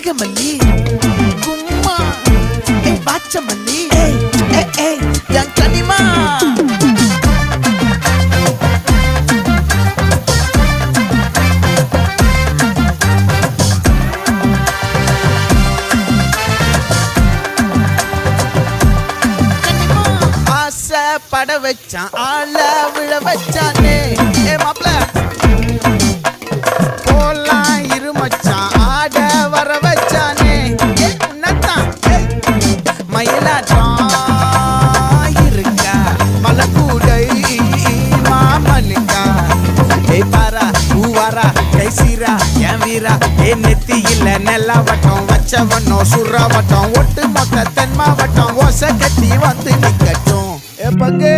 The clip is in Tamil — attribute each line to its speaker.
Speaker 1: கனகமல்லி கும்மா. ஏய் பாச்சமல்லி. ஏய். கனிமா. பட வச்சான் ஆள விழ வச்சானே. சீரா கை சீரா என் வீரா? என் நெத்தி இல்ல நெல்லா வட்டம் வச்ச சுறா வட்டம் ஒட்டு மொத்த தென் மாவட்டம் ஓசை கட்டி வந்து நிக்கட்டும். பங்கே